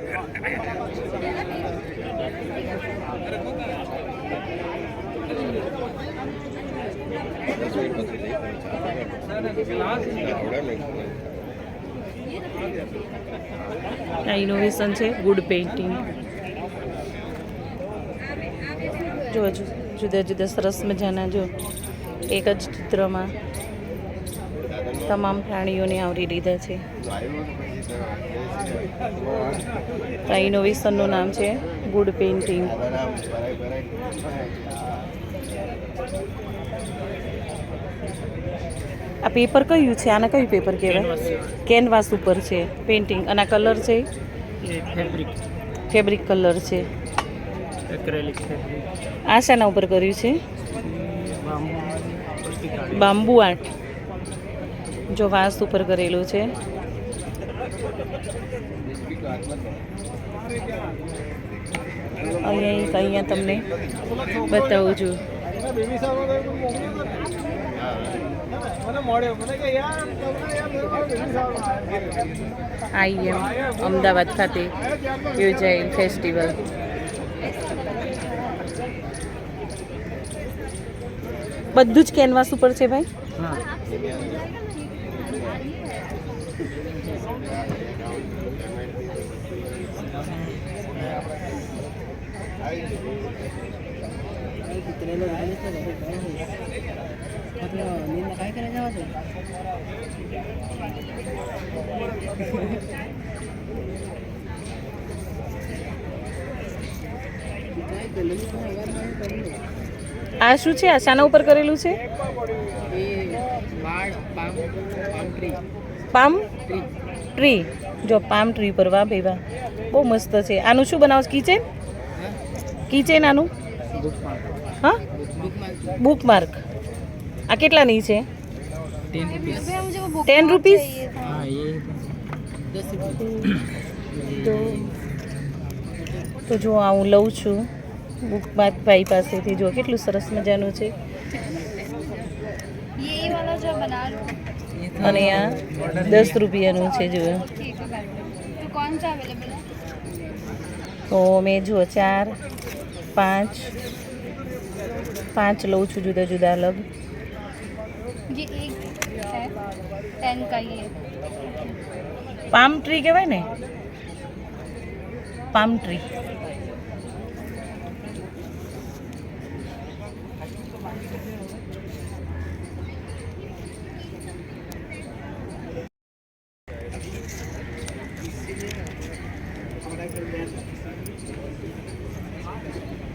આ ઇનોવેશન છે good painting જો જુદા જુદા સરસ મજાના જો એક જ ચિત્રમાં તમામ પ્રાણીઓને આવરી લીધા છે. આ ઇનોવેશનનું નામ છે ગુડ પેઇન્ટિંગ આ પેપર કયું છે? આને કયું પેપર કહેવાય? કેનવાસ ઉપર છે પેઇન્ટિંગ અને આ કલર છે? ફેબ્રિક ફેબ્રિક કલર છે. આ શાના ઉપર કર્યું છે? Bamboo art. જો વાંસ ઉપર કરેલું છે. અહીંયા અહીંયા તમને બતાવું છું. આઈ એમ અમદાવાદ ખાતે યોજાયેલ ફેસ્ટિવલ. બધું જ કેનવાસ ઉપર છે ભાઈ? હા આ શું છે? આ શાના ઉપર કરેલું છે? પામ ટ્રી જો પામ ટ્રી પર વાહ ભાઈ વાહ. બહુ મસ્ત છે. આનું શું બનાવો કિચન? કિચન આનું? હા? બુક માર્ક આ કેટલાની છે? ટેન રૂપીસ તો તો જો આ હું લઉં છું. બુક માર્ક ભાઈ પાસેથી. જો કેટલું સરસ મજાનું છે. અને આ દસ રૂપિયાનું છે જુઓ. તો મેં જુઓ ચાર પાંચ પાંચ લઉં છું જુદા જુદા અલગ. પામ ટ્રી કહેવાય ને? Palm tree. Thank you.